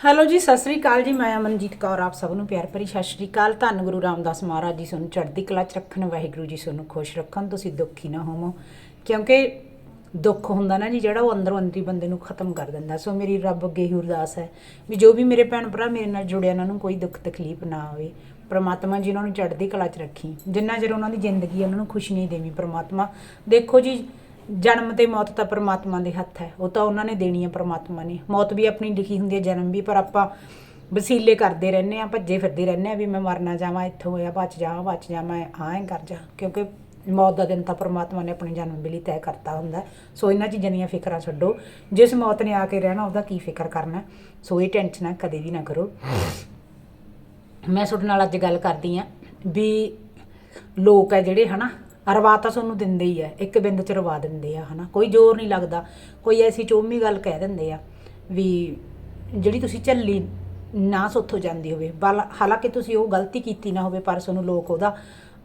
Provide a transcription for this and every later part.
Hello ਜੀ, ਸਤਿ ਸ੍ਰੀ ਅਕਾਲ ਜੀ। ਮੈਂ ਅਮਨਜੀਤ ਕੌਰ, ਆਪ ਸਭ ਨੂੰ ਪਿਆਰ ਭਰੀ ਸਤਿ ਸ੍ਰੀ ਅਕਾਲ। ਧੰਨ ਗੁਰੂ ਰਾਮਦਾਸ ਮਹਾਰਾਜ ਜੀ ਤੁਹਾਨੂੰ ਚੜ੍ਹਦੀ ਕਲਾ ਚ ਰੱਖਣ, ਵਾਹਿਗੁਰੂ ਜੀ ਤੁਹਾਨੂੰ ਖੁਸ਼ ਰੱਖਣ। ਤੁਸੀਂ ਦੁਖੀ ਨਾ ਹੋਵੋ, ਕਿਉਂਕਿ ਦੁੱਖ ਹੁੰਦਾ ਨਾ ਜੀ, ਜਿਹੜਾ ਉਹ ਅੰਦਰੋਂ ਅੰਦਰੀ ਬੰਦੇ ਨੂੰ ਖਤਮ ਕਰ ਦਿੰਦਾ। ਸੋ ਮੇਰੀ ਰੱਬ ਅੱਗੇ ਹੀ ਅਰਦਾਸ ਹੈ ਵੀ ਜੋ ਵੀ ਮੇਰੇ ਭੈਣ ਭਰਾ ਮੇਰੇ ਨਾਲ ਜੁੜਿਆ ਉਹਨਾਂ ਨੂੰ ਕੋਈ ਦੁੱਖ ਤਕਲੀਫ ਨਾ ਆਵੇ। ਪਰਮਾਤਮਾ ਜੀ, ਉਹਨਾਂ ਨੂੰ ਚੜ੍ਹਦੀ ਕਲਾ ਚ ਰੱਖੀ। ਜਿੰਨਾ ਚਿਰ ਉਹਨਾਂ ਦੀ ਜ਼ਿੰਦਗੀ ਉਹਨਾਂ ਨੂੰ ਖੁਸ਼ ਨਹੀਂ ਦੇਵੀ ਪਰਮਾਤਮਾ। ਦੇਖੋ ਜੀ ਜਨਮ ਤੇ ਮੌਤ ਤਾਂ ਪਰਮਾਤਮਾ ਦੇ ਹੱਥ ਹੈ। ਉਹ ਤਾਂ ਉਹਨਾਂ ਨੇ ਦੇਣੀ ਹੈ ਪਰਮਾਤਮਾ ਨੇ। ਮੌਤ ਵੀ ਆਪਣੀ ਲਿਖੀ ਹੁੰਦੀ ਹੈ, ਜਨਮ ਵੀ, ਪਰ ਆਪਾਂ ਵਸੀਲੇ ਕਰਦੇ ਰਹਿੰਦੇ ਆ ਭੱਜੇ ਫਿਰਦੇ ਰਹਿੰਦੇ ਆ ਵੀ ਮੈਂ ਮਰਨਾ ਜਾਵਾਂ, ਇੱਥੋਂ ਹੋਇਆ ਬਚ ਜਾਵਾਂ ਬਚ ਜਾਵਾਂ ਹਾਂ ਐਂ ਕਰ ਜਾ। ਕਿਉਂਕਿ ਮੌਤ ਦਾ ਦਿਨ ਤਾਂ ਪਰਮਾਤਮਾ ਨੇ ਆਪਣੇ ਜਨਮ ਲਈ ਤੈਅ ਕਰਤਾ ਹੁੰਦਾ ਸੋ ਇਹਨਾਂ ਚੀਜ਼ਾਂ ਦੀਆਂ ਫਿਕਰਾਂ ਛੱਡੋ। ਜਿਸ ਮੌਤ ਨੇ ਆ ਕੇ ਰਹਿਣਾ, ਉਹਦਾ ਕੀ ਫਿਕਰ ਕਰਨਾ ਸੋ ਇਹ ਟੈਨਸ਼ਨ ਕਦੇ ਵੀ ਨਾ ਕਰੋ। ਮੈਂ ਤੁਹਾਡੇ ਨਾਲ ਅੱਜ ਗੱਲ ਕਰਦੀ ਆ ਵੀ ਲੋਕ ਹੈ ਜਿਹੜੇ, ਹਨਾ ਰਵਾ ਤਾਂ ਤੁਹਾਨੂੰ ਦਿੰਦੇ ਹੀ ਆ, ਇੱਕ ਬਿੰਦ ਚ ਰਵਾ ਦਿੰਦੇ ਆ, ਹਨਾ। ਕੋਈ ਜ਼ੋਰ ਨਹੀਂ ਲੱਗਦਾ, ਕੋਈ ਐਸੀ ਚੋਮੀ ਗੱਲ ਕਹਿ ਦਿੰਦੇ ਆ ਵੀ ਜਿਹੜੀ ਤੁਸੀਂ ਝੱਲੀ ਨਾ ਸੁੱਥੋਂ ਜਾਂਦੀ ਹੋਵੇ, ਬਲ ਹਾਲਾਂਕਿ ਤੁਸੀਂ ਉਹ ਗਲਤੀ ਕੀਤੀ ਨਾ ਹੋਵੇ, ਪਰ ਤੁਹਾਨੂੰ ਲੋਕ ਉਹਦਾ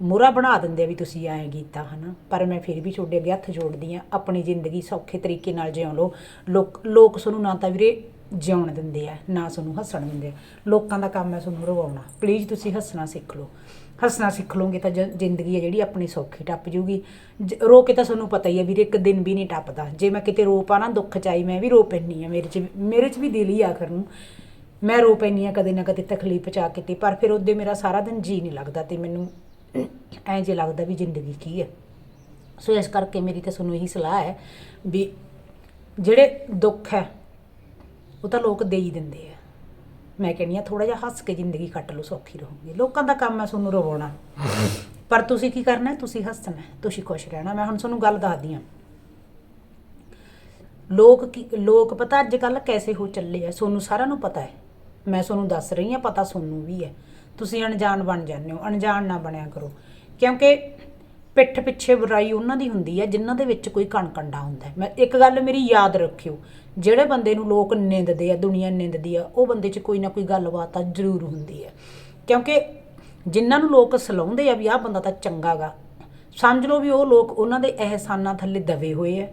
ਮੁਰਾ ਬਣਾ ਦਿੰਦੇ ਆ ਵੀ ਤੁਸੀਂ ਐਂ ਕੀਤਾ, ਹਨਾ। ਪਰ ਮੈਂ ਫਿਰ ਵੀ ਤੁਹਾਡੇ ਅੱਗੇ ਹੱਥ ਜੋੜਦੀ ਆ, ਆਪਣੀ ਜ਼ਿੰਦਗੀ ਸੌਖੇ ਤਰੀਕੇ ਨਾਲ ਜਿਉ ਲਓ ਲੋਕ ਲੋਕ ਤੁਹਾਨੂੰ ਨਾ ਤਾਂ ਵੀਰੇ ਜਿਉਣ ਦਿੰਦੇ ਆ, ਨਾ ਤੁਹਾਨੂੰ ਹੱਸਣ ਦਿੰਦੇ ਆ। ਲੋਕਾਂ ਦਾ ਕੰਮ ਹੈ ਤੁਹਾਨੂੰ ਰਵਾਉਣਾ। ਪਲੀਜ਼ ਤੁਸੀਂ ਹੱਸਣਾ ਸਿੱਖ ਲਓ ਹੱਸਣਾ ਸਿੱਖ ਲਓਗੇ ਤਾਂ ਜ- ਜ਼ਿੰਦਗੀ ਹੈ ਜਿਹੜੀ ਆਪਣੀ ਸੌਖੀ ਟੱਪ ਜੂਗੀ। ਜ- ਰੋ ਕੇ ਤਾਂ ਤੁਹਾਨੂੰ ਪਤਾ ਹੀ ਹੈ ਵੀਰੇ, ਇੱਕ ਦਿਨ ਵੀ ਨਹੀਂ ਟੱਪਦਾ। ਜੇ ਮੈਂ ਕਿਤੇ ਰੋ ਪਾ ਨਾ, ਦੁੱਖ ਚਾਈ ਮੈਂ ਵੀ ਰੋ ਪੈਂਦੀ ਆ ਮੇਰੇ 'ਚ ਵੀ- ਮੇਰੇ 'ਚ ਵੀ ਦਿਲ ਹੀ ਆਖਰ ਨੂੰ। ਮੈਂ ਰੋ ਪੈਂਦੀ ਆ ਕਦੇ ਨਾ ਕਦੇ ਤਕਲੀਫ ਚ ਆ ਕੇ ਤੇ, ਪਰ ਫਿਰ ਉਹਦੇ ਮੇਰਾ ਸਾਰਾ ਦਿਨ ਜੀ ਨਹੀਂ ਲੱਗਦਾ ਤੇ ਮੈਨੂੰ ਐਂ ਜੇ ਲੱਗਦਾ ਵੀ ਜ਼ਿੰਦਗੀ ਕੀ ਹੈ ਸੋ ਇਸ ਕਰਕੇ ਮੇਰੀ ਤਾਂ ਤੁਹਾਨੂੰ ਇਹੀ ਸਲਾਹ ਹੈ ਵੀ ਜਿਹੜੇ ਦੁੱਖ ਹੈ, ਉਹ ਤਾਂ ਲੋਕ ਦੇ ਹੀ ਦਿੰਦੇ ਆ। ਮੈਂ ਕਹਿੰਦੀ ਆ ਥੋੜਾ ਜਿਹਾ ਹੱਸ ਕੇ ਜ਼ਿੰਦਗੀ ਕੱਟ ਲਓ ਸੌਖੀ ਰਹੋਗੇ। ਲੋਕਾਂ ਦਾ ਕੰਮ ਹੈ ਤੁਹਾਨੂੰ ਰਵਾਉਣਾ ਪਰ ਤੁਸੀਂ ਕੀ ਕਰਨਾ ਹੈ? ਤੁਸੀਂ ਹੱਸਣਾ ਹੈ, ਤੁਸੀਂ ਖੁਸ਼ ਰਹਿਣਾ ਮੈਂ ਹੁਣ ਤੁਹਾਨੂੰ ਗੱਲ ਦੱਸਦੀ ਆ ਲੋਕ ਕੀ ਲੋਕ ਪਤਾ ਅੱਜ ਕੱਲ ਕੈਸੇ ਹੋ ਚੱਲੇ ਆ? ਤੁਹਾਨੂੰ ਸਾਰਿਆਂ ਨੂੰ ਪਤਾ ਹੈ। ਮੈਂ ਤੁਹਾਨੂੰ ਦੱਸ ਰਹੀ ਹਾਂ ਪਤਾ ਤੁਹਾਨੂੰ ਵੀ ਹੈ। ਤੁਸੀਂ ਅਣਜਾਣ ਬਣ ਜਾਂਦੇ ਹੋ। ਅਣਜਾਣ ਨਾ ਬਣਿਆ ਕਰੋ। ਕਿਉਂਕਿ ਪਿੱਠ ਪਿੱਛੇ ਬੁਰਾਈ ਉਹਨਾਂ ਦੀ ਹੁੰਦੀ ਹੈ, ਜਿਨ੍ਹਾਂ ਦੇ ਵਿੱਚ ਕੋਈ ਕਣਕੰਡਾ ਹੁੰਦਾ ਮੈਂ ਇੱਕ ਗੱਲ ਮੇਰੀ ਯਾਦ ਰੱਖਿਓ, ਜਿਹੜੇ ਬੰਦੇ ਨੂੰ ਲੋਕ ਨਿੰਦਦੇ ਆ, ਦੁਨੀਆ ਨਿੰਦਦੀ ਆ, ਉਹ ਬੰਦੇ 'ਚ ਕੋਈ ਨਾ ਕੋਈ ਗੱਲਬਾਤ ਤਾਂ ਜ਼ਰੂਰ ਹੁੰਦੀ ਹੈ। ਕਿਉਂਕਿ ਜਿਨ੍ਹਾਂ ਨੂੰ ਲੋਕ ਸਲਾਉਂਦੇ ਆ ਵੀ ਆਹ ਬੰਦਾ ਤਾਂ ਚੰਗਾਗਾ ਸਮਝ ਲਓ ਵੀ ਉਹ ਲੋਕ ਉਹਨਾਂ ਦੇ ਅਹਿਸਾਨਾਂ ਥੱਲੇ ਦਵੇ ਹੋਏ ਆ,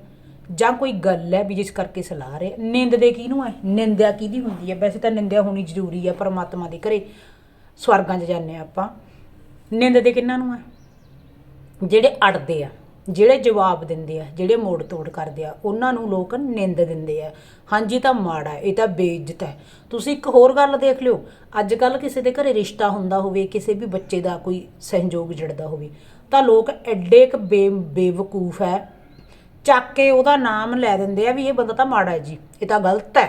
ਜਾਂ ਕੋਈ ਗੱਲ ਹੈ ਵੀ ਜਿਸ ਕਰਕੇ ਸਲਾਹ ਰਹੇ ਨਿੰਦਦੇ ਕਿਹਨੂੰ ਹੈ ਨਿੰਦਿਆ ਕਿਹਦੀ ਹੁੰਦੀ ਹੈ? ਵੈਸੇ ਤਾਂ ਨਿੰਦਿਆ ਹੋਣੀ ਜ਼ਰੂਰੀ ਹੈ ਪਰਮਾਤਮਾ ਦੇ ਘਰੇ ਸਵਰਗਾਂ 'ਚ ਜਾਂਦੇ ਹਾਂ ਆਪਾਂ। ਨਿੰਦਦੇ ਕਿਹਨਾਂ ਨੂੰ ਹੈ ਜਿਹੜੇ ਅੜਦੇ ਆ, ਜਿਹੜੇ ਜਵਾਬ ਦਿੰਦੇ ਆ, ਜਿਹੜੇ ਮੋੜ ਤੋੜ ਕਰਦੇ ਆ, ਉਹਨਾਂ ਨੂੰ ਲੋਕ ਨਿੰਦ ਦਿੰਦੇ ਆ। ਹਾਂਜੀ ਤਾਂ ਮਾੜਾ ਇਹ ਤਾਂ ਬੇਇੱਜ਼ਤ ਹੈ। ਤੁਸੀਂ ਇੱਕ ਹੋਰ ਗੱਲ ਦੇਖ ਲਿਓ ਅੱਜ ਕੱਲ ਕਿਸੇ ਦੇ ਘਰੇ ਰਿਸ਼ਤਾ ਹੁੰਦਾ ਹੋਵੇ, ਕਿਸੇ ਵੀ ਬੱਚੇ ਦਾ ਕੋਈ ਸਹਿਯੋਗ ਜੜਦਾ ਹੋਵੇ, ਤਾਂ ਲੋਕ ਐਡੇ ਕ ਬੇ, ਬੇਵਕੂਫ ਹੈ। ਚੱਕ ਕੇ ਉਹਦਾ ਨਾਮ ਲੈ ਦਿੰਦੇ ਆ ਵੀ ਇਹ ਬੰਦਾ ਤਾਂ ਮਾੜਾ ਹੈ ਜੀ, ਇਹ ਤਾਂ ਗਲਤ ਹੈ।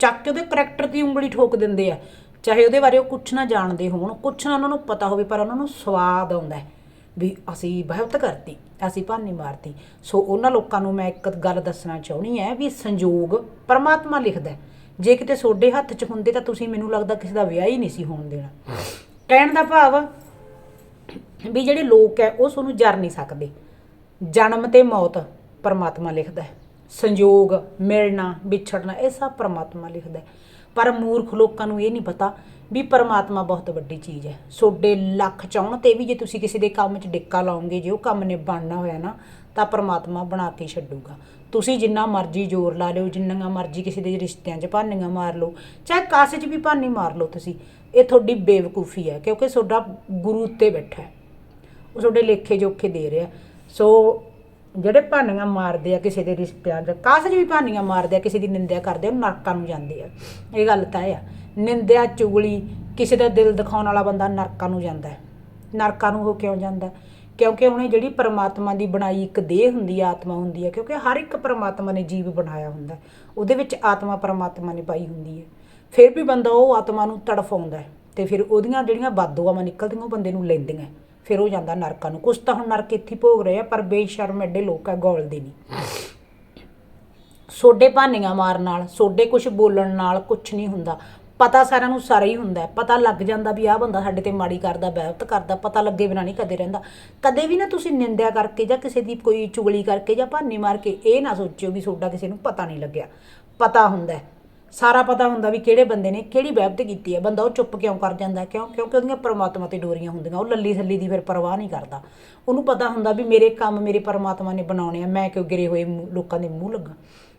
ਚੱਕ ਕੇ ਉਹਦੇ ਕਰੈਕਟਰ ਦੀ ਉਂਗਲੀ ਠੋਕ ਦਿੰਦੇ ਆ, ਚਾਹੇ ਉਹਦੇ ਬਾਰੇ ਉਹ ਕੁਛ ਨਾ ਜਾਣਦੇ ਹੋਣ, ਕੁਛ ਨਾ ਉਹਨਾਂ ਨੂੰ ਪਤਾ ਹੋਵੇ, ਪਰ ਉਹਨਾਂ ਨੂੰ ਸਵਾਦ ਆਉਂਦਾ ਹੈ। ਵੀ ਅਸੀਂ ਬਹਿਬਤ ਕਰਤੀ, ਅਸੀਂ ਭਾਨੀ ਮਾਰਤੀ। ਸੋ ਉਹਨਾਂ ਲੋਕਾਂ ਨੂੰ ਮੈਂ ਇੱਕ ਗੱਲ ਦੱਸਣਾ ਚਾਹੁੰਦੀ ਹੈ ਵੀ ਸੰਜੋਗ ਪਰਮਾਤਮਾ ਲਿਖਦਾ ਜੇ ਕਿਤੇ ਸੋਡੇ ਹੱਥ 'ਚ ਹੁੰਦੇ ਤਾਂ ਤੁਸੀਂ ਮੈਨੂੰ ਲੱਗਦਾ ਕਿਸੇ ਦਾ ਵਿਆਹ ਹੀ ਨਹੀਂ ਸੀ ਹੋਣ ਦੇਣਾ। ਕਹਿਣ ਦਾ ਭਾਵ ਵੀ ਜਿਹੜੇ ਲੋਕ ਹੈ, ਉਹ ਤੁਹਾਨੂੰ ਜਰ ਨਹੀਂ ਸਕਦੇ। ਜਨਮ ਤੇ ਮੌਤ ਪਰਮਾਤਮਾ ਲਿਖਦਾ ਹੈ। ਸੰਯੋਗ ਮਿਲਣਾ, ਵਿਛੜਨਾ, ਇਹ ਸਭ ਪਰਮਾਤਮਾ ਲਿਖਦਾ ਪਰ ਮੂਰਖ ਲੋਕਾਂ ਨੂੰ ਇਹ ਨਹੀਂ ਪਤਾ ਵੀ ਪਰਮਾਤਮਾ ਬਹੁਤ ਵੱਡੀ ਚੀਜ਼ ਹੈ। ਸੋਡੇ ਲੱਖ ਚਾਹਣ ਤੇ ਵੀ ਜੇ ਤੁਸੀਂ ਕਿਸੇ ਦੇ ਕੰਮ 'ਚ ਡਿੱਕਾ ਲਾਓਗੇ ਜੇ ਉਹ ਕੰਮ ਨੇ ਬਣਨਾ ਹੋਇਆ ਨਾ, ਤਾਂ ਪਰਮਾਤਮਾ ਬਣਾ ਕੇ ਛੱਡੂਗਾ। ਤੁਸੀਂ ਜਿੰਨਾ ਮਰਜ਼ੀ ਜ਼ੋਰ ਲਾ ਲਿਓ, ਜਿੰਨੀਆਂ ਮਰਜ਼ੀ ਕਿਸੇ ਦੇ ਰਿਸ਼ਤਿਆਂ 'ਚ ਭਾਨੀਆਂ ਮਾਰ ਲਓ, ਚਾਹੇ ਕਾਸੇ 'ਚ ਵੀ ਭਾਨੀ ਮਾਰ ਲਓ ਤੁਸੀਂ, ਇਹ ਤੁਹਾਡੀ ਬੇਵਕੂਫੀ ਹੈ, ਕਿਉਂਕਿ ਤੁਹਾਡਾ ਗੁਰੂ ਉੱਤੇ ਬੈਠਾ ਹੈ। ਉਹ ਤੁਹਾਡੇ ਲੇਖੇ ਜੋਖੇ ਦੇ ਰਿਹਾ। ਸੋ ਜਿਹੜੇ ਭਾਨੀਆਂ ਮਾਰਦੇ ਆ ਕਿਸੇ ਦੇ ਰਿਸ਼ਤਿਆਂ 'ਚ ਕਾਸੇ 'ਚ ਵੀ ਭਾਨੀਆਂ ਮਾਰਦੇ ਆ, ਕਿਸੇ ਦੀ ਨਿੰਦਿਆ ਕਰਦੇ ਆ ਉਹ ਨਰਕਾਂ ਨੂੰ ਜਾਂਦੇ ਆ। ਇਹ ਗੱਲ ਤਾਂ ਇਹ ਆ। ਨਿੰਦਿਆ ਚੁਗਲੀ ਕਿਸੇ ਦਾ ਦਿਲ ਦਿਖਾਉਣ ਵਾਲਾ ਬੰਦਾ ਨਰਕਾਂ ਨੂੰ ਜਾਂਦਾ ਹੈ। ਨਰਕਾਂ ਨੂੰ ਉਹ ਕਿਉਂ ਜਾਂਦਾ ਕਿਉਂਕਿ ਉਹਨੇ ਜਿਹੜੀ ਪਰਮਾਤਮਾ ਦੀ ਬਣਾਈ ਇੱਕ ਦੇਹ ਹੁੰਦੀ ਆ, ਆਤਮਾ ਹੁੰਦੀ ਹੈ ਕਿਉਂਕਿ ਹਰ ਇੱਕ ਪਰਮਾਤਮਾ ਨੇ ਜੀਵ ਬਣਾਇਆ ਹੁੰਦਾ ਉਹਦੇ ਵਿੱਚ ਆਤਮਾ ਪਰਮਾਤਮਾ ਨੇ ਪਾਈ ਹੁੰਦੀ ਹੈ। ਫਿਰ ਵੀ ਬੰਦਾ ਉਹ ਆਤਮਾ ਨੂੰ ਤੜਫਾਉਂਦਾ ਹੈ ਤੇ ਫਿਰ ਉਹਦੀਆਂ ਜਿਹੜੀਆਂ ਬਾਦੋਆਵਾਂ ਨਿਕਲਦੀਆਂ, ਉਹ ਬੰਦੇ ਨੂੰ ਲੈਂਦੀਆਂ ਫਿਰ ਉਹ ਜਾਂਦਾ ਨਰਕਾਂ ਨੂੰ। ਕੁਛ ਤਾਂ ਹੁਣ ਨਰਕ ਇੱਥੇ ਭੋਗ ਰਹੇ ਆ, ਪਰ ਬੇਸ਼ਰਮ ਐਡੇ ਲੋਕ ਆ, ਗੋਲਦੇ ਨਹੀਂ। ਸੋਡੇ ਭਾਨੀਆਂ ਮਾਰਨ ਨਾਲ, ਸੋਡੇ ਕੁਝ ਬੋਲਣ ਨਾਲ ਕੁਝ ਨਹੀਂ ਹੁੰਦਾ। ਪਤਾ ਸਾਰਿਆਂ ਨੂੰ ਸਾਰਾ ਹੀ ਹੁੰਦਾ ਪਤਾ ਲੱਗ ਜਾਂਦਾ ਵੀ ਆਹ ਬੰਦਾ ਸਾਡੇ ਤੇ ਮਾੜੀ ਕਰਦਾ ਬਹਿਬਤ ਕਰਦਾ, ਪਤਾ ਲੱਗੇ ਬਿਨਾਂ ਨਹੀਂ ਕਦੇ ਰਹਿੰਦਾ। ਕਦੇ ਵੀ ਨਾ ਤੁਸੀਂ ਨਿੰਦਿਆ ਕਰਕੇ ਜਾਂ ਕਿਸੇ ਦੀ ਕੋਈ ਚੁਗਲੀ ਕਰਕੇ ਜਾਂ ਭਾਨੀ ਮਾਰ ਕੇ ਇਹ ਨਾ ਸੋਚਿਓ ਵੀ ਤੁਹਾਡਾ ਕਿਸੇ ਨੂੰ ਪਤਾ ਨਹੀਂ ਲੱਗਿਆ। ਪਤਾ ਹੁੰਦਾ ਸਾਰਾ ਪਤਾ ਹੁੰਦਾ ਵੀ ਕਿਹੜੇ ਬੰਦੇ ਨੇ ਕਿਹੜੀ ਬਹਿਬਤ ਕੀਤੀ ਹੈ। ਬੰਦਾ ਉਹ ਚੁੱਪ ਕਿਉਂ ਕਰ ਜਾਂਦਾ ਕਿਉਂ ਕਿਉਂਕਿ ਉਹਦੀਆਂ ਪਰਮਾਤਮਾ ਤੇ ਡੋਰੀਆਂ ਹੁੰਦੀਆਂ। ਉਹ ਲੱਲੀ ਥੱਲੀ ਦੀ ਫਿਰ ਪਰਵਾਹ ਨਹੀਂ ਕਰਦਾ। ਉਹਨੂੰ ਪਤਾ ਹੁੰਦਾ ਵੀ ਮੇਰੇ ਕੰਮ ਮੇਰੇ ਪਰਮਾਤਮਾ ਨੇ ਬਣਾਉਣੇ ਆ। ਮੈਂ ਕਿਉਂ ਗਿਰੇ ਹੋਏ ਲੋਕਾਂ ਦੇ ਮੂੰਹ ਲੱਗਾ?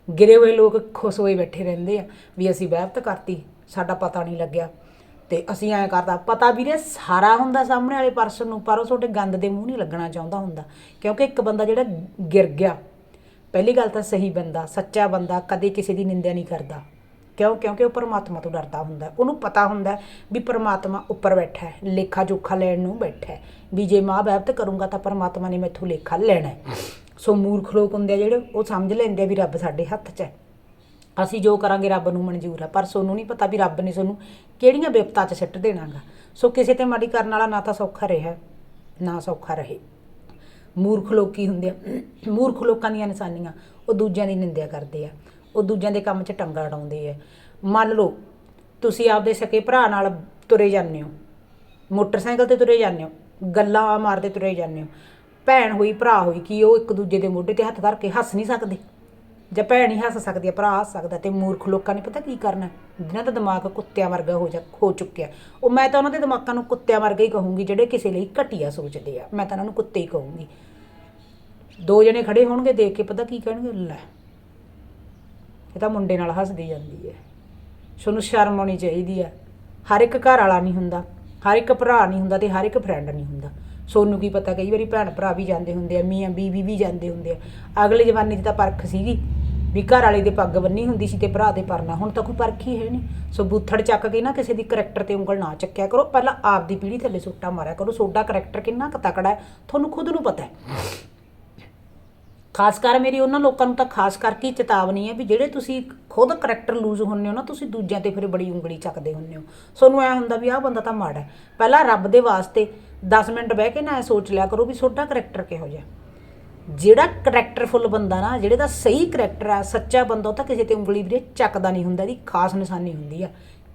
ਗਿਰੇ ਹੋਏ ਲੋਕ ਖੁਸ਼ ਹੋਏ ਬੈਠੇ ਰਹਿੰਦੇ ਆ ਵੀ ਅਸੀਂ ਬਹਿਬਤ ਕਰਤੀ, ਸਾਡਾ ਪਤਾ ਨਹੀਂ ਲੱਗਿਆ। ਤੇ ਅਸੀਂ ਐਂ ਕਰਦਾ ਪਤਾ ਵੀਰੇ ਸਾਰਾ ਹੁੰਦਾ ਸਾਹਮਣੇ ਵਾਲੇ ਪਰਸਨ ਨੂੰ, ਪਰ ਉਹ ਤੁਹਾਡੇ ਗੰਦ ਦੇ ਮੂੰਹ ਨਹੀਂ ਲੱਗਣਾ ਚਾਹੁੰਦਾ ਹੁੰਦਾ। ਕਿਉਂਕਿ ਇੱਕ ਬੰਦਾ ਜਿਹੜਾ ਗਿਰ ਗਿਆ, ਪਹਿਲੀ ਗੱਲ ਤਾਂ ਸਹੀ ਬੰਦਾ, ਸੱਚਾ ਬੰਦਾ ਕਦੇ ਕਿਸੇ ਦੀ ਨਿੰਦਿਆ ਨਹੀਂ ਕਰਦਾ। ਕਿਉਂ? ਕਿਉਂਕਿ ਉਹ ਪਰਮਾਤਮਾ ਤੋਂ ਡਰਦਾ ਹੁੰਦਾ ਉਹਨੂੰ ਪਤਾ ਹੁੰਦਾ ਵੀ ਪਰਮਾਤਮਾ ਉੱਪਰ ਬੈਠਾ ਹੈ, ਲੇਖਾ ਜੋਖਾ ਲੈਣ ਨੂੰ ਬੈਠਾ ਹੈ। ਵੀ ਜੇ ਮਾਂ ਬਾਪ ਕਰੂੰਗਾ ਤਾਂ ਪਰਮਾਤਮਾ ਨੇ ਮੈਥੋਂ ਲੇਖਾ ਲੈਣਾ ਸੋ ਮੂਰਖ ਲੋਕ ਹੁੰਦੇ ਆ ਜਿਹੜੇ, ਉਹ ਸਮਝ ਲੈਂਦੇ ਆ ਵੀ ਰੱਬ ਸਾਡੇ ਹੱਥ 'ਚ ਹੈ। ਅਸੀਂ ਜੋ ਕਰਾਂਗੇ ਰੱਬ ਨੂੰ ਮਨਜ਼ੂਰ ਆ, ਪਰ ਸੋਨੂੰ ਨਹੀਂ ਪਤਾ ਵੀ ਰੱਬ ਨੇ ਸੋਨੂੰ ਕਿਹੜੀਆਂ ਵਿਪਤਾ 'ਚ ਸਿੱਟ ਦੇਣਾਗਾ। ਸੋ ਕਿਸੇ ਤੇ ਮਾੜੀ ਕਰਨ ਵਾਲਾ ਨਾ ਤਾਂ ਸੌਖਾ ਰਿਹਾ, ਨਾ ਸੌਖਾ ਰਹੇ। ਮੂਰਖ ਲੋਕ ਕੀ ਹੁੰਦੇ ਆ? ਮੂਰਖ ਲੋਕਾਂ ਦੀਆਂ ਨਿਸ਼ਾਨੀਆਂ, ਉਹ ਦੂਜਿਆਂ ਦੀ ਨਿੰਦਿਆ ਕਰਦੇ ਆ। ਉਹ ਦੂਜਿਆਂ ਦੇ ਕੰਮ 'ਚ ਟੰਗਾ ਅਡਾਉਂਦੇ ਆ। ਮੰਨ ਲਓ, ਤੁਸੀਂ ਆਪਦੇ ਸਕੇ ਭਰਾ ਨਾਲ ਤੁਰੇ ਜਾਂਦੇ ਹੋ। ਮੋਟਰਸਾਈਕਲ ਤੇ ਤੁਰੇ ਜਾਂਦੇ ਹੋ, ਗੱਲਾਂ ਮਾਰਦੇ ਤੁਰੇ ਜਾਂਦੇ ਹੋ। ਭੈਣ ਹੋਈ, ਭਰਾ ਹੋਈ, ਕੀ ਉਹ ਇੱਕ ਦੂਜੇ ਦੇ ਮੋਢੇ ਤੇ ਹੱਥ ਧਰ ਕੇ ਹੱਸ ਨਹੀਂ ਸਕਦੇ? ਜੇ ਭੈਣ ਹੀ ਹੱਸ ਸਕਦੀ ਹੈ ਭਰਾ ਹੱਸ ਸਕਦਾ ਤੇ ਮੂਰਖ ਲੋਕਾਂ ਨੇ ਪਤਾ ਕੀ ਕਰਨਾ? ਜਿਨ੍ਹਾਂ ਦਾ ਦਿਮਾਗ ਕੁੱਤਿਆਂ ਵਰਗਾ ਹੋ ਜਾ ਹੋ ਚੁੱਕਿਆ। ਉਹ ਮੈਂ ਤਾਂ ਉਹਨਾਂ ਦੇ ਦਿਮਾਗਾਂ ਨੂੰ ਕੁੱਤਿਆਂ ਵਰਗਾ ਹੀ ਕਹੂੰਗੀ, ਜਿਹੜੇ ਕਿਸੇ ਲਈ ਘਟੀਆ ਸੋਚਦੇ ਆ। ਮੈਂ ਤਾਂ ਉਹਨਾਂ ਨੂੰ ਕੁੱਤੇ ਹੀ ਕਹੂੰਗੀ। ਦੋ ਜਣੇ ਖੜੇ ਹੋਣਗੇ, ਦੇਖ ਕੇ ਪਤਾ ਕੀ ਕਹਿਣਗੇ? ਲੈ ਇਹ ਤਾਂ ਮੁੰਡੇ ਨਾਲ ਹੱਸਦੀ ਜਾਂਦੀ ਹੈ। ਤੁਹਾਨੂੰ ਸ਼ਰਮ ਆਉਣੀ ਚਾਹੀਦੀ ਹੈ। ਹਰ ਇੱਕ ਘਰ ਵਾਲਾ ਨਹੀਂ ਹੁੰਦਾ, ਹਰ ਇੱਕ ਭਰਾ ਨਹੀਂ ਹੁੰਦਾ ਤੇ ਹਰ ਇੱਕ ਫਰੈਂਡ ਨਹੀਂ ਹੁੰਦਾ। ਸੋਨੂੰ ਕੀ ਪਤਾ, ਕਈ ਵਾਰੀ ਭੈਣ ਭਰਾ ਵੀ ਜਾਂਦੇ ਹੁੰਦੇ ਆ, ਮੀਆਂ ਬੀਵੀ ਵੀ ਜਾਂਦੇ ਹੁੰਦੇ ਆ। ਅਗਲੇ ਜਮਾਨੇ 'ਚ ਤਾਂ ਪਰਖ ਸੀਗੀ ਵੀ ਘਰ ਵਾਲੇ ਦੇ ਪੱਗ ਬੰਨੀ ਹੁੰਦੀ ਸੀ ਤੇ ਭਰਾ ਦੇ ਪਰਨਾ। ਹੁਣ ਤਾਂ ਕੋਈ ਪਰਖ ਹੀ ਹੈ ਨਹੀਂ। ਸੋ ਬੂਥੜ ਚੱਕ ਕੇ ਨਾ ਕਿਸੇ ਦੀ ਕਰੈਕਟਰ ਤੇ ਉਂਗਲ ਨਾ ਚੱਕਿਆ ਕਰੋ। ਪਹਿਲਾਂ ਆਪ ਦੀ ਪੀੜੀ ਥੱਲੇ ਸੁੱਟਾ ਮਾਰਿਆ ਕਰੋ। ਤੁਹਾਡਾ ਕਰੈਕਟਰ ਕਿੰਨਾ ਕੁ ਤਕੜਾ ਹੈ, ਤੁਹਾਨੂੰ ਖੁਦ ਨੂੰ ਪਤਾ ਹੈ। ਖਾਸ ਕਰ ਮੇਰੀ ਉਹਨਾਂ ਲੋਕਾਂ ਨੂੰ ਤਾਂ ਖਾਸ ਕਰਕੇ ਹੀ ਚੇਤਾਵਨੀ ਹੈ ਵੀ ਜਿਹੜੇ ਤੁਸੀਂ ਖੁਦ ਕਰੈਕਟਰ ਲੂਜ਼ ਹੁੰਨੇ ਹੋ ਨਾ, ਤੁਸੀਂ ਦੂਜਿਆਂ ਤੇ ਫਿਰ ਬੜੀ ਉਂਗਲੀ ਚੱਕਦੇ ਹੁੰਨੇ ਹੋ। ਤੁਹਾਨੂੰ ਐ ਹੁੰਦਾ ਵੀ ਆਹ ਬੰਦਾ ਤਾਂ ਮਾੜਾ ਹੈ। ਪਹਿਲਾਂ ਰੱਬ ਦੇ ਵਾਸਤੇ 10 ਮਿੰਟ ਬਹਿ ਕੇ ਨਾ ਇਹ ਸੋਚ ਲਿਆ ਕਰੋ ਵੀ ਤੁਹਾਡਾ ਕਰੈਕਟਰ ਕਿਹੋ ਜਿਹਾ ਜਿਹੜਾ ਕਰੈਕਟਰਫੁਲ ਬੰਦਾ ਨਾ, ਜਿਹੜੇ ਦਾ ਸਹੀ ਕਰੈਕਟਰ ਆ, ਸੱਚਾ ਬੰਦਾ, ਉਹ ਤਾਂ ਕਿਸੇ ਤੇ ਉਂਗਲੀ ਵੀਰੇ ਚੱਕਦਾ ਨਹੀਂ ਹੁੰਦਾ, ਇਹਦੀ ਖਾਸ ਨਿਸ਼ਾਨੀ ਹੁੰਦੀ ਆ।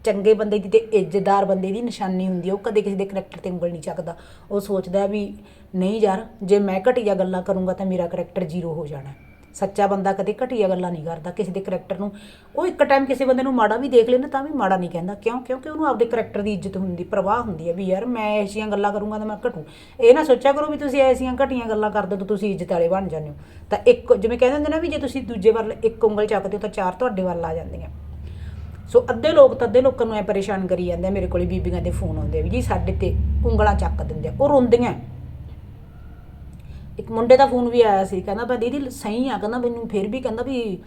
ਚੰਗੇ ਬੰਦੇ ਦੀ ਤੇ ਇੱਜ਼ਤਦਾਰ ਬੰਦੇ ਦੀ ਨਿਸ਼ਾਨੀ ਹੁੰਦੀ ਆ, ਉਹ ਕਦੇ ਕਿਸੇ ਦੇ ਕਰੈਕਟਰ ਤੇ ਉਂਗਲ ਨਹੀਂ ਚੱਕਦਾ। ਉਹ ਸੋਚਦਾ ਵੀ ਨਹੀਂ ਯਾਰ, ਜੇ ਮੈਂ ਘਟੀਆ ਗੱਲਾਂ ਕਰੂੰਗਾ ਤਾਂ ਮੇਰਾ ਕਰੈਕਟਰ ਜ਼ੀਰੋ ਹੋ ਜਾਣਾ। ਸੱਚਾ ਬੰਦਾ ਕਦੇ ਘਟੀਆ ਗੱਲਾਂ ਨਹੀਂ ਕਰਦਾ, ਕਿਸੇ ਦੇ ਕਰੈਕਟਰ ਨੂੰ। ਉਹ ਇੱਕ ਟਾਈਮ ਕਿਸੇ ਬੰਦੇ ਨੂੰ ਮਾੜਾ ਵੀ ਦੇਖ ਲੈਣਾ ਤਾਂ ਵੀ ਮਾੜਾ ਨਹੀਂ ਕਹਿੰਦਾ। ਕਿਉਂ? ਕਿਉਂਕਿ ਉਹਨੂੰ ਆਪਦੇ ਕਰੈਕਟਰ ਦੀ ਇੱਜ਼ਤ ਹੁੰਦੀ, ਪ੍ਰਵਾਹ ਹੁੰਦੀ ਹੈ ਵੀ ਯਾਰ ਮੈਂ ਐਸੀਆਂ ਗੱਲਾਂ ਕਰੂੰਗਾ ਤਾਂ ਮੈਂ ਘਟੂ। ਇਹ ਨਾ ਸੋਚਿਆ ਕਰੋ ਵੀ ਤੁਸੀਂ ਐਸੀਆਂ ਘਟੀਆਂ ਗੱਲਾਂ ਕਰਦੇ ਹੋ ਤਾਂ ਤੁਸੀਂ ਇੱਜ਼ਤ ਵਾਲੇ ਬਣ ਜਾਂਦੇ ਹੋ। ਤਾਂ ਇੱਕ, ਜਿਵੇਂ ਕਹਿੰਦੇ ਹੁੰਦੇ ਨਾ ਵੀ ਜੇ ਤੁਸੀਂ ਦੂਜੇ ਵੱਲ ਇੱਕ ਉਂਗਲ ਚੱਕਦੇ ਹੋ ਤਾਂ ਚਾਰ ਤੁਹਾਡੇ ਵੱਲ ਆ ਜਾਂਦੀਆਂ। ਸੋ ਅੱਧੇ ਲੋਕ ਤਾਂ ਅੱਧੇ ਲੋਕਾਂ ਨੂੰ ਐ ਪਰੇਸ਼ਾਨ ਕਰੀ ਜਾਂਦੇ ਆ, ਮੇਰੇ ਕੋਲੇ ਬੀਬੀਆਂ ਦੇ ਫੋਨ ਆਉਂਦੇ ਆ ਵੀ ਜੀ ਸਾਡੇ ਤੇ ਉਂਗਲਾਂ ਚੱਕ ਦਿੰਦੇ ਆ, ਉਹ ਰੋਂਦੀਆਂ। ਇੱਕ ਮੁੰਡੇ ਦਾ ਫੋਨ ਵੀ ਆਇਆ ਸੀ, ਕਹਿੰਦਾ ਬਾ ਦੀਦੀ ਸਹੀ ਆ, ਕਹਿੰਦਾ ਮੈਨੂੰ ਫਿਰ ਵੀ ਕਹਿੰਦਾ ਵੀ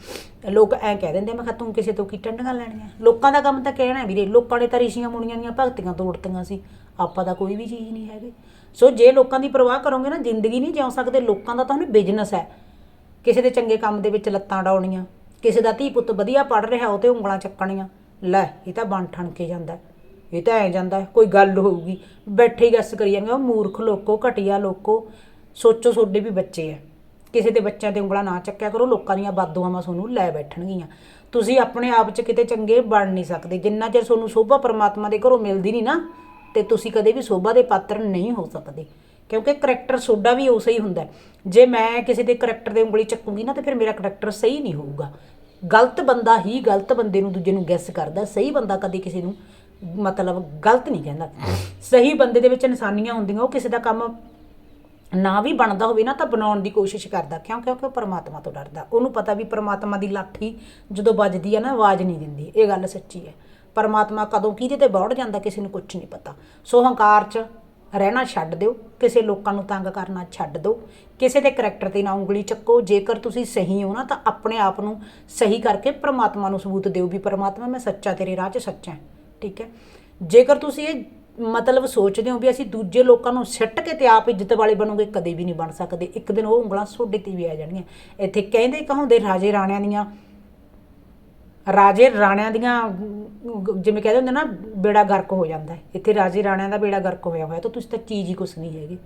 ਲੋਕ ਐ ਕਹਿ ਦਿੰਦੇ ਆ। ਮੈਂ ਕਿਹਾ ਤੂੰ ਕਿਸੇ ਤੋਂ ਕੀ ਟੰਡੀਆਂ ਲੈਣੀਆਂ? ਲੋਕਾਂ ਦਾ ਕੰਮ ਤਾਂ ਕਹਿਣਾ ਵੀਰੇ, ਲੋਕਾਂ ਨੇ ਤਾਂ ਰਿਸ਼ੀਆਂ ਮੁਨੀਆਂ ਦੀਆਂ ਭਗਤੀਆਂ ਤੋੜਤੀਆਂ ਸੀ, ਆਪਾਂ ਤਾਂ ਕੋਈ ਵੀ ਚੀਜ਼ ਨਹੀਂ ਹੈਗੇ। ਸੋ ਜੇ ਲੋਕਾਂ ਦੀ ਪਰਵਾਹ ਕਰੋਗੇ ਨਾ, ਜ਼ਿੰਦਗੀ ਨਹੀਂ ਜਿਉ ਸਕਦੇ, ਲੋਕਾਂ ਦਾ ਤਾਂ ਉਹਨੇ ਬਿਜ਼ਨਸ ਹੈ। ਕਿਸੇ ਦੇ ਚੰਗੇ ਕੰਮ ਦੇ ਵਿੱਚ ਲੱਤਾਂ ਡਾਉਣੀਆਂ ਕਿਸੇ ਦਾ ਧੀ ਪੁੱਤ ਵਧੀਆ ਪੜ ਰਿਹਾ, ਉਹ ਤੇ ਉਂਗਲਾਂ ਚੱਕਣੀਆਂ। ਲੈ, ਇਹ ਤਾਂ ਬਣ ਠਣ ਕੇ ਜਾਂਦਾ ਇਹ ਤਾਂ ਐ ਜਾਂਦਾ ਕੋਈ ਗੱਲ ਹੋਊਗੀ। ਬੈਠੇ ਹੀ ਗੱਸ ਕਰੀ ਜਾਂਦੇ ਉਹ ਮੂਰਖ ਲੋਕੋ, ਘਟੀਆ ਲੋਕੋ। ਸੋਚੋ ਤੁਹਾਡੇ ਵੀ ਬੱਚੇ ਐ ਕਿਸੇ ਦੇ ਬੱਚਿਆਂ ਤੇ ਉਂਗਲਾਂ ਨਾ ਚੱਕਿਆ ਕਰੋ, ਲੋਕਾਂ ਦੀਆਂ ਬਾਦੂਆਵਾਂ ਤੁਹਾਨੂੰ ਲੈ ਬੈਠਣਗੀਆਂ। ਤੁਸੀਂ ਆਪਣੇ ਆਪ 'ਚ ਕਿਤੇ ਚੰਗੇ ਬਣ ਨਹੀਂ ਸਕਦੇ। ਜਿੰਨਾ ਚਿਰ ਤੁਹਾਨੂੰ ਸੋਭਾ ਪਰਮਾਤਮਾ ਦੇ ਘਰੋਂ ਮਿਲਦੀ ਨਹੀਂ ਨਾ, ਤੇ ਤੁਸੀਂ ਕਦੇ ਵੀ ਸੋਭਾ ਦੇ ਪਾਤਰ ਨਹੀਂ ਹੋ ਸਕਦੇ। ਕਿਉਂਕਿ ਕਰੈਕਟਰ ਸੋਡਾ ਵੀ ਉਸੇ ਹੀ ਹੁੰਦਾ ਜੇ ਮੈਂ ਕਿਸੇ ਦੇ ਕਰੈਕਟਰ ਦੇ ਉਂਗਲੀ ਚੱਕੂਗੀ ਨਾ, ਤੇ ਫਿਰ ਮੇਰਾ ਕਰੈਕਟਰ ਸਹੀ ਨਹੀਂ ਹੋਊਗਾ। ਗਲਤ ਬੰਦਾ ਹੀ ਗਲਤ ਬੰਦੇ ਨੂੰ ਦੂਜੇ ਨੂੰ ਗੈਸ ਕਰਦਾ ਸਹੀ ਬੰਦਾ ਕਦੇ ਕਿਸੇ ਨੂੰ ਮਤਲਬ ਗਲਤ ਨਹੀਂ ਕਹਿੰਦਾ। ਸਹੀ ਬੰਦੇ ਦੇ ਵਿੱਚ ਇਨਸਾਨੀਆਂ ਹੁੰਦੀਆਂ, ਉਹ ਕਿਸੇ ਦਾ ਕੰਮ ਨਾ ਵੀ ਬਣਦਾ ਹੋਵੇ ਨਾ, ਤਾਂ ਬਣਾਉਣ ਦੀ ਕੋਸ਼ਿਸ਼ ਕਰਦਾ। ਕਿਉਂ? ਕਿਉਂਕਿ ਉਹ ਪਰਮਾਤਮਾ ਤੋਂ ਡਰਦਾ। ਉਹਨੂੰ ਪਤਾ ਵੀ ਪਰਮਾਤਮਾ ਦੀ ਲਾਠੀ ਜਦੋਂ ਵੱਜਦੀ ਹੈ ਨਾ, ਆਵਾਜ਼ ਨਹੀਂ ਦਿੰਦੀ। ਇਹ ਗੱਲ ਸੱਚੀ ਹੈ। ਪਰਮਾਤਮਾ ਕਦੋਂ ਕਿਹਦੇ ਤੇ ਬੌੜ ਜਾਂਦਾ, ਕਿਸੇ ਨੂੰ ਕੁਝ ਨਹੀਂ ਪਤਾ। ਸੋ ਹੰਕਾਰ 'ਚ ਰਹਿਣਾ ਛੱਡ ਦਿਓ, ਕਿਸੇ ਲੋਕਾਂ ਨੂੰ ਤੰਗ ਕਰਨਾ ਛੱਡ ਦਿਓ, ਕਿਸੇ ਦੇ ਕਰੈਕਟਰ ਤੇ ਨਾ ਉਂਗਲੀ ਚੱਕੋ, ਜੇਕਰ ਤੁਸੀਂ ਸਹੀ ਹੋ ਨਾ, ਤਾਂ ਆਪਣੇ ਆਪ ਨੂੰ ਸਹੀ ਕਰਕੇ ਪਰਮਾਤਮਾ ਨੂੰ ਸਬੂਤ ਦਿਓ ਵੀ ਪਰਮਾਤਮਾ, ਮੈਂ ਸੱਚਾ ਤੇਰੇ ਰਾਹ 'ਚ ਸੱਚਾ ਠੀਕ ਹੈ? ਜੇਕਰ ਤੁਸੀਂ ਇਹ ਮਤਲਬ ਸੋਚਦੇ ਹੋ ਵੀ ਅਸੀਂ ਦੂਜੇ ਲੋਕਾਂ ਨੂੰ ਸਿੱਟ ਕੇ ਤੇ ਆਪ ਇੱਜ਼ਤ ਵਾਲੇ ਬਣੋਗੇ, ਕਦੇ ਵੀ ਨਹੀਂ ਬਣ ਸਕਦੇ। ਇੱਕ ਦਿਨ ਉਹ ਉਂਗਲਾਂ ਤੁਹਾਡੇ ਤੇ ਵੀ ਆ ਜਾਣਗੀਆਂ। ਇੱਥੇ ਕਹਿੰਦੇ ਕਹਾਉਂਦੇ ਰਾਜੇ ਰਾਣਿਆਂ ਦੀਆਂ ਰਾਜੇ ਰਾਣਿਆਂ ਦੀਆਂ, ਜਿਵੇਂ ਕਹਿੰਦੇ ਹੁੰਦੇ ਨਾ, ਬੇੜਾ ਗਰਕ ਹੋ ਜਾਂਦਾ ਹੈ। ਇੱਥੇ ਰਾਜੇ ਰਾਣਿਆਂ ਦਾ ਬੇੜਾ ਗਰਕ ਹੋਇਆ ਹੋਇਆ, ਤਾਂ ਤੁਸੀਂ ਤਾਂ ਚੀਜ਼ ਹੀ ਕੁਛ ਨਹੀਂ ਹੈਗੇ।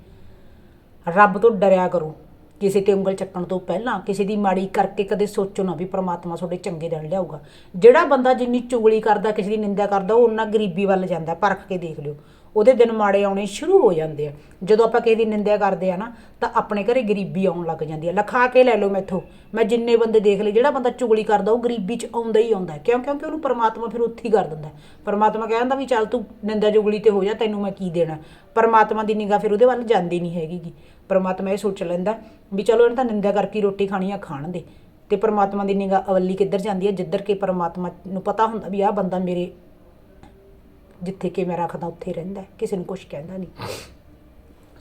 ਰੱਬ ਤੋਂ ਡਰਿਆ ਕਰੋ। ਕਿਸੇ ਤੇ ਉਂਗਲ ਚੱਕਣ ਤੋਂ ਪਹਿਲਾਂ ਕਿਸੇ ਦੀ ਮਾੜੀ ਕਰਕੇ ਕਦੇ ਸੋਚੋ ਨਾ ਵੀ ਪ੍ਰਮਾਤਮਾ ਤੁਹਾਡੇ ਚੰਗੇ ਦਿਨ ਲਿਆਊਗਾ। ਜਿਹੜਾ ਬੰਦਾ ਜਿੰਨੀ ਚੁਗਲੀ ਕਰਦਾ, ਕਿਸੇ ਦੀ ਨਿੰਦਾ ਕਰਦਾ, ਉਹ ਉਹਨਾਂ ਗਰੀਬੀ ਵੱਲ ਜਾਂਦਾ, ਪਰਖ ਕੇ ਦੇਖ ਲਿਓ। ਉਹਦੇ ਦਿਨ ਮਾੜੇ ਆਉਣੇ ਸ਼ੁਰੂ ਹੋ ਜਾਂਦੇ ਆ। ਜਦੋਂ ਆਪਾਂ ਕਿਸੇ ਦੀ ਨਿੰਦਿਆ ਕਰਦੇ ਆ ਨਾ, ਤਾਂ ਆਪਣੇ ਘਰੇ ਗਰੀਬੀ ਆਉਣ ਲੱਗ ਜਾਂਦੀ ਆ। ਲਖਾ ਕੇ ਲੈ ਲਓ ਮੈਥੋਂ। ਮੈਂ ਜਿੰਨੇ ਬੰਦੇ ਦੇਖ ਲਏ, ਜਿਹੜਾ ਬੰਦਾ ਚੁਗਲੀ ਕਰਦਾ, ਉਹ ਗਰੀਬੀ 'ਚ ਆਉਂਦਾ ਹੀ ਆਉਂਦਾ ਕਿਉਂ? ਕਿਉਂਕਿ ਉਹਨੂੰ ਪਰਮਾਤਮਾ ਫਿਰ ਉੱਥੇ ਹੀ ਕਰ ਦਿੰਦਾ ਹੈ। ਪਰਮਾਤਮਾ ਕਹਿੰਦਾ ਵੀ ਚੱਲ ਤੂੰ ਨਿੰਦਾ ਚੁਗਲੀ ਤੇ ਹੋ ਜਾ, ਤੈਨੂੰ ਮੈਂ ਕੀ ਦੇਣਾ? ਪਰਮਾਤਮਾ ਦੀ ਨਿਗਾਹ ਫਿਰ ਉਹਦੇ ਵੱਲ ਜਾਂਦੀ ਨਹੀਂ ਹੈਗੀ ਪਰਮਾਤਮਾ ਇਹ ਸੋਚ ਲੈਂਦਾ ਵੀ ਚਲੋ ਇਹਨੇ ਤਾਂ ਨਿੰਦਾ ਕਰਕੇ ਰੋਟੀ ਖਾਣੀ ਆ, ਖਾਣ ਦੇ। ਤੇ ਪਰਮਾਤਮਾ ਦੀ ਨਿਗਾਹ ਅਵੱਲੀ ਕਿੱਧਰ ਜਾਂਦੀ ਹੈ ਜਿੱਧਰ ਕਿ ਪਰਮਾਤਮਾ ਨੂੰ ਪਤਾ ਹੁੰਦਾ ਵੀ ਆਹ ਬੰਦਾ ਮੇਰੇ ਜਿੱਥੇ ਕਿ ਮੈਂ ਰੱਖਦਾ, ਉੱਥੇ ਰਹਿੰਦਾ ਕਿਸੇ ਨੂੰ ਕੁਝ ਕਹਿੰਦਾ ਨਹੀਂ।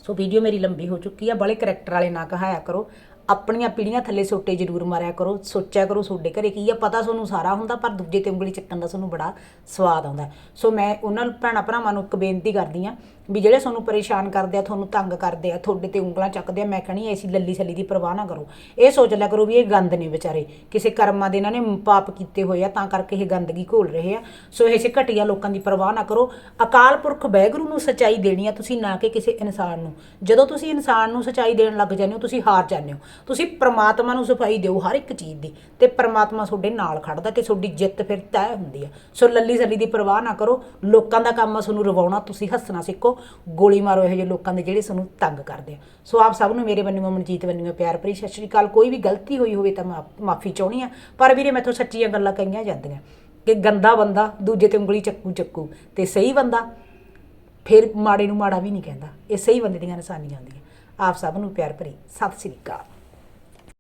ਸੋ ਵੀਡੀਓ ਮੇਰੀ ਲੰਬੀ ਹੋ ਚੁੱਕੀ ਆ, ਬੜੇ ਕਰੈਕਟਰ ਵਾਲੇ ਨਾ ਕਹਾਇਆ ਕਰੋ। ਆਪਣੀਆਂ ਪੀੜੀਆਂ ਥੱਲੇ ਸੋਟੇ ਜ਼ਰੂਰ ਮਾਰਿਆ ਕਰੋ, ਸੋਚਿਆ ਕਰੋ ਤੁਹਾਡੇ ਘਰੇ ਕੀ ਆ, ਪਤਾ ਤੁਹਾਨੂੰ ਸਾਰਾ ਹੁੰਦਾ, ਪਰ ਦੂਜੇ ਤੇ ਉਂਗਲੀ ਚੱਕਣ ਦਾ ਤੁਹਾਨੂੰ ਬੜਾ ਸਵਾਦ ਆਉਂਦਾ ਸੋ ਮੈਂ ਉਹਨਾਂ ਨੂੰ ਭੈਣਾਂ ਭਰਾਵਾਂ ਨੂੰ ਇੱਕ ਬੇਨਤੀ ਕਰਦੀ ਆ ਵੀ ਜਿਹੜੇ ਤੁਹਾਨੂੰ ਪਰੇਸ਼ਾਨ ਕਰਦੇ ਆ, ਤੁਹਾਨੂੰ ਤੰਗ ਕਰਦੇ ਆ, ਤੁਹਾਡੇ ਤੇ ਉਂਗਲਾਂ ਚੱਕਦੇ ਆ, ਮੈਂ ਕਹਣੀ ਐਸੀ ਲੱਲੀ ਸੱਲੀ ਦੀ ਪਰਵਾਹ ਨਾ ਕਰੋ। ਇਹ ਸੋਚ ਲਿਆ ਕਰੋ ਵੀ ਇਹ ਗੰਦ ਨੇ ਵਿਚਾਰੇ। ਕਿਸੇ ਕਰਮਾਂ ਦੇ ਇਹਨਾਂ ਨੇ ਪਾਪ ਕੀਤੇ ਹੋਏ ਆ, ਤਾਂ ਕਰਕੇ ਇਹ ਗੰਦਗੀ ਘੋਲ ਰਹੇ ਆ। ਸੋ ਇਹ ਸੇ ਘਟੀਆ ਲੋਕਾਂ ਦੀ ਪਰਵਾਹ ਨਾ ਕਰੋ। ਅਕਾਲ ਪੁਰਖ ਵੈਗੁਰੂ ਨੂੰ ਸਚਾਈ ਦੇਣੀ ਆ ਤੁਸੀਂ ਨਾ ਕਿ ਕਿਸੇ ਇਨਸਾਨ ਨੂੰ। ਜਦੋਂ ਤੁਸੀਂ ਇਨਸਾਨ ਨੂੰ ਸਚਾਈ ਦੇਣ ਲੱਗ ਜਾਂਦੇ ਹੋ, ਤੁਸੀਂ ਹਾਰ ਜਾਂਦੇ ਹੋ। ਤੁਸੀਂ ਪ੍ਰਮਾਤਮਾ ਨੂੰ ਸਫ਼ਾਈ ਦਿਓ ਹਰ ਇੱਕ ਚੀਜ਼ ਦੀ। ਤੇ ਪ੍ਰਮਾਤਮਾ ਤੁਹਾਡੇ ਨਾਲ ਖੜਦਾ ਤੇ ਤੁਹਾਡੀ ਜਿੱਤ ਫਿਰ ਤੈਅ ਹੁੰਦੀ ਆ। ਸੋ ਲੱਲੀ ਸੱਲੀ ਦੀ ਪਰਵਾਹ ਨਾ ਕਰੋ। ਲੋਕਾਂ ਦਾ ਕੰਮ ਆ, ਤੁਹਾਨੂੰ ਰਵਾਉਣਾ, ਤੁਸੀਂ ਹੱਸਣਾ ਸਿੱਖੋ। ਗੋਲੀ ਮਾਰੋ ਇਹੋ ਜਿਹੇ ਲੋਕਾਂ ਦੇ ਜਿਹੜੇ ਸਾਨੂੰ ਤੰਗ ਕਰਦੇ ਆ। ਸੋ ਆਪ ਸਭ ਨੂੰ ਮੇਰੇ ਵੱਲੋਂ ਮਨਜੀਤ ਵੱਲੋਂ ਪਿਆਰ ਭਰੀ ਸਤਿ ਸ਼੍ਰੀ ਅਕਾਲ। ਕੋਈ ਵੀ ਗਲਤੀ ਹੋਈ ਹੋਵੇ ਤਾਂ ਮੈਂ ਮਾਫੀ ਚਾਹੁੰਦੀ ਆ। ਪਰ ਵੀਰੇ, ਮੈਥੋਂ ਸੱਚੀਆਂ ਗੱਲਾਂ ਕਹੀਆਂ ਜਾਂਦੀਆਂ। ਕਿ ਗੰਦਾ ਬੰਦਾ ਦੂਜੇ ਤੇ ਉਂਗਲੀ ਚੱਕੂ ਚੱਕੂ। ਤੇ ਸਹੀ ਬੰਦਾ ਫਿਰ ਮਾੜੇ ਨੂੰ ਮਾੜਾ ਵੀ ਨਹੀਂ ਕਹਿੰਦਾ। ਇਹ ਸਹੀ ਬੰਦੇ ਦੀਆਂ ਨਿਸ਼ਾਨੀਆਂ ਹੁੰਦੀਆਂ। ਆਪ ਸਭ ਨੂੰ ਪਿਆਰ ਭਰੀ ਸਤਿ ਸ਼੍ਰੀ ਅਕਾਲ।